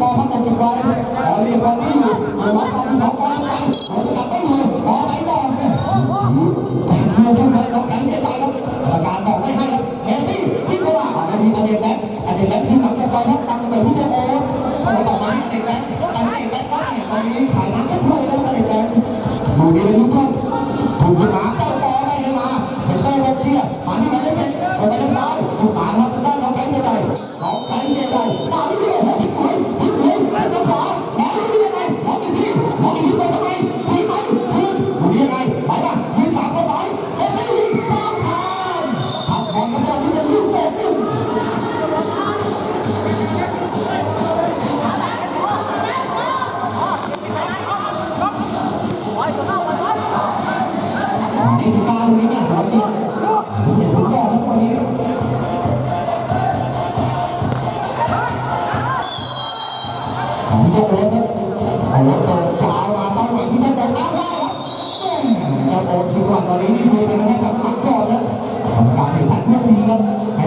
กขึ้นมาจังห thì thẳng thắn nhân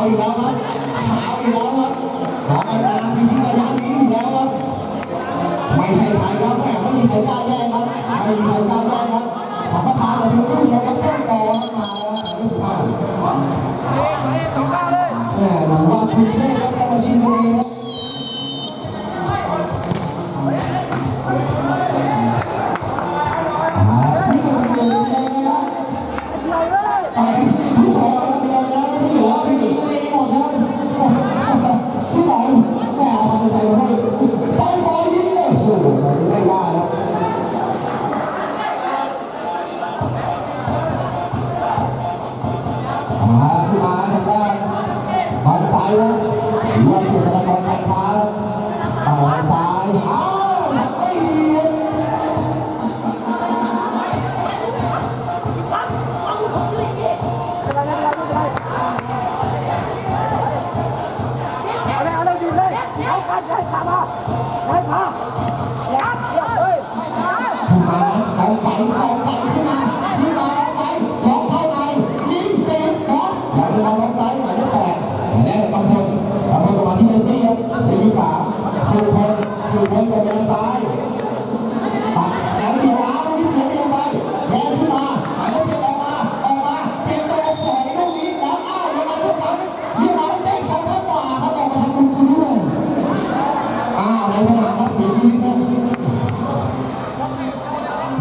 Aí มาไหนพาแ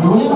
Đúng đấy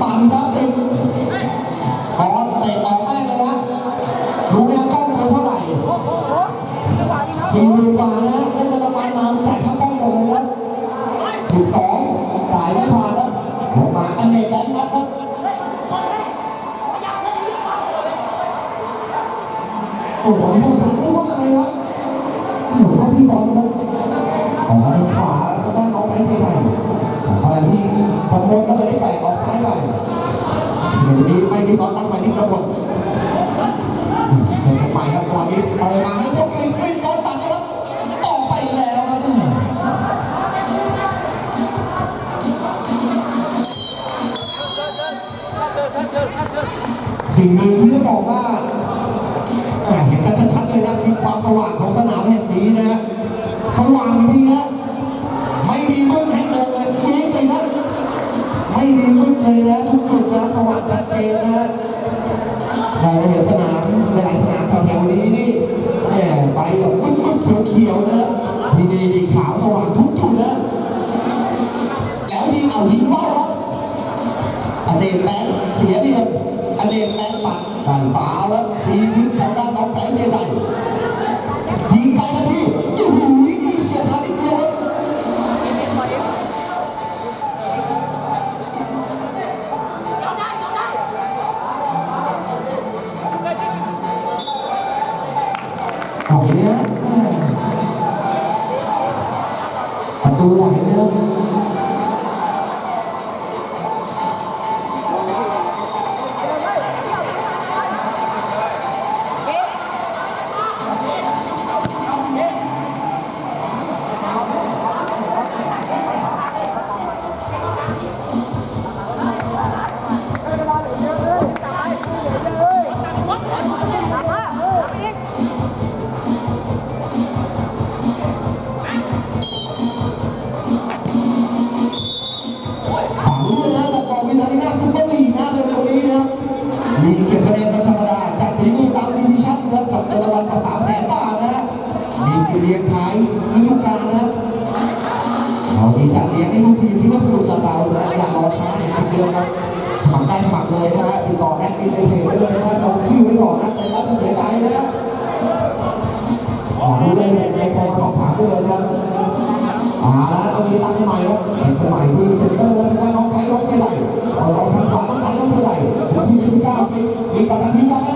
ปั่นครับติดบอลเตะออกแม่เลยนะดูแไหรักล้องเท่าไหร่สี่หมื่นกว่านะได้เงินรางวัลมาแต่ถ้ากล้องหมดเลยนะสิบสองสายไม่พอแล้วมาอันเดนแบงค์ครับโอ้โห ที่กำหนดไปครับตอนนี้ออกมาแล้วกลิ้งกลิ้งโดนตัดนะครับออไปแล้วครับสิ่งหนึ่งที่จะบอกว่าเห็นกันชัดๆเลยนะคือความสว่างของสนามแห่งนี้นะสว่างจริงฮะไม่มีมืดให้มองเลยเองเลยนะไม่มีมืดเลยนะทุก นี้ทุกทีที่ว่าสนุกกับเรานะอย่ารอช้าอันเดียวครับสมได้สมัเลยนะฮะติดต่อแอดมินเพจได้เลยนะลงชื่อไว้ก่อนนะไปรับเงินได้นะดูเลยในโพสของถามด้วยนะหาแล้วตอนนี้ตั้งใหม่ครับตั้งใหม่คือเซ็นเตอร์แล้วน้องไก่น้องเท่าไหร่ลองทางขวาต้องไก่น้องเท่าไหร่วันที่ที่เก้ามีประกันที่ว่า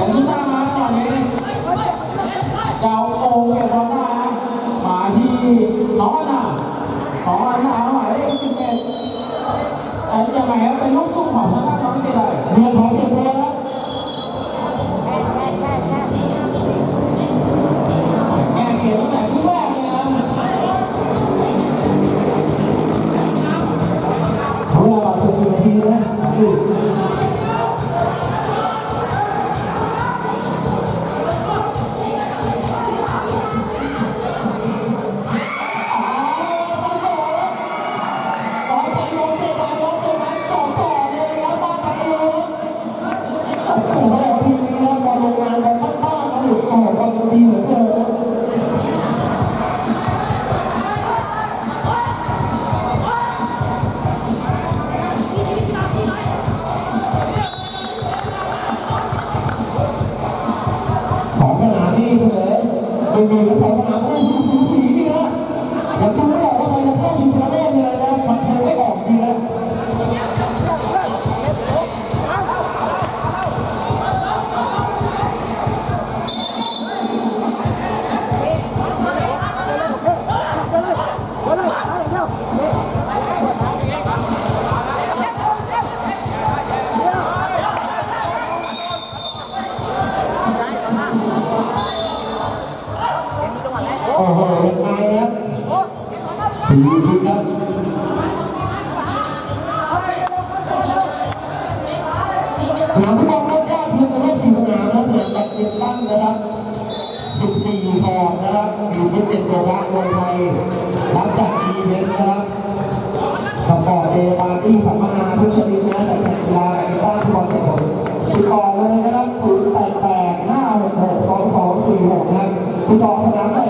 ดี๋ยวที่ตั้งมานี้เกาโอเก็บอลนะมาที่น้องนะของอันนาหมาเลขสิบเอ็ดอันจะหมาลูกทุ่งของทางด้านน้องเจไดรวม อ นามฟุตบอลรอบแรกทีมจะเล่นสี่สนามนะสนามแบบเต็มตั้งนะครับ14พอนะครับมีฟิตเป็นตัววัดลงไปรับจากอีเวนต์นะครับสปอร์ตเดย์ปาร์ตี้สัมมนาทุกชนิดนะแต่กีฬาแต่กีฬาฟุตบอลแต่ผมติดต่อเลยนะครับ0 8 8 5 6 6 2 2 4 6นะติดต่อสนามได้